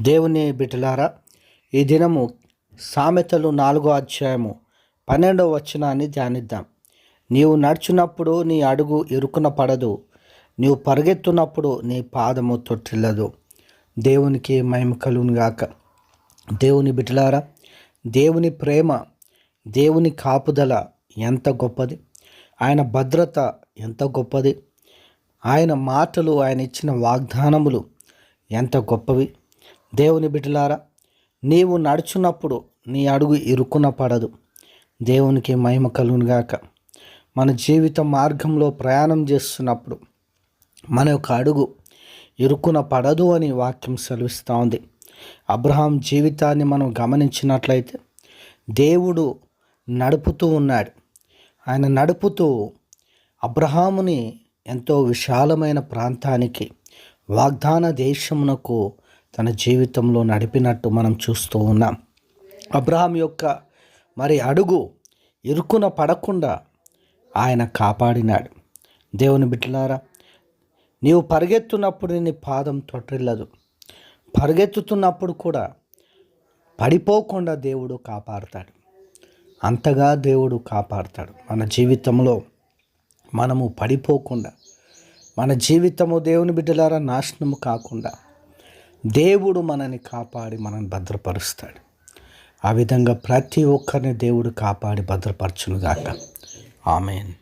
దేవుని బిడ్డలారా ఈ దినము సామెతలు నాలుగో అధ్యాయము పన్నెండవ వచనాన్ని ధ్యానిద్దాం. నీవు నడుచున్నప్పుడు నీ అడుగు ఇరుకున పడదు నీవు పరిగెత్తున్నప్పుడు నీ పాదము తొట్టిల్లదు. దేవునికి మహిమ కలుగునుగాక దేవుని బిడ్డలారా దేవుని ప్రేమ దేవుని కాపుదల ఎంత గొప్పది. ఆయన భద్రత ఎంత గొప్పది. ఆయన మాటలు ఆయన ఇచ్చిన వాగ్దానములు ఎంత గొప్పవి. దేవుని బిడ్డలారా నీవు నడుచున్నప్పుడు నీ అడుగు ఇరుక్కున పడదు. దేవునికి మహిమ కలుగునుగాక మన జీవిత మార్గంలో ప్రయాణం చేస్తున్నప్పుడు మన యొక్క అడుగు ఇరుక్కున పడదు అని వాక్యం సెలవిస్తూ ఉంది. అబ్రహాం జీవితాన్ని మనం గమనించినట్లయితే దేవుడు నడుపుతూ ఉన్నాడు. ఆయన నడుపుతూ అబ్రహాముని ఎంతో విశాలమైన ప్రాంతానికి వాగ్దాన దేశమునకు తన జీవితంలో నడిపినట్టు మనం చూస్తూ ఉన్నాం. అబ్రహాం యొక్క మరి అడుగు ఇరుకున పడకుండా ఆయన కాపాడినాడు. దేవుని బిడ్డలారా నీవు పరిగెత్తున్నప్పుడు నీ పాదం తొట్టిల్లదు. పరిగెత్తుతున్నప్పుడు కూడా పడిపోకుండా దేవుడు కాపాడుతాడు. అంతగా దేవుడు కాపాడుతాడు. మన జీవితంలో మనము పడిపోకుండా మన జీవితము దేవుని బిడ్డలారా నాశనము కాకుండా దేవుడు మనని కాపాడి మనని భద్రపరుస్తాడు. ఆ విధంగా ప్రతి ఒక్కరిని దేవుడు కాపాడి భద్రపరచునుగాక. ఆమెన్.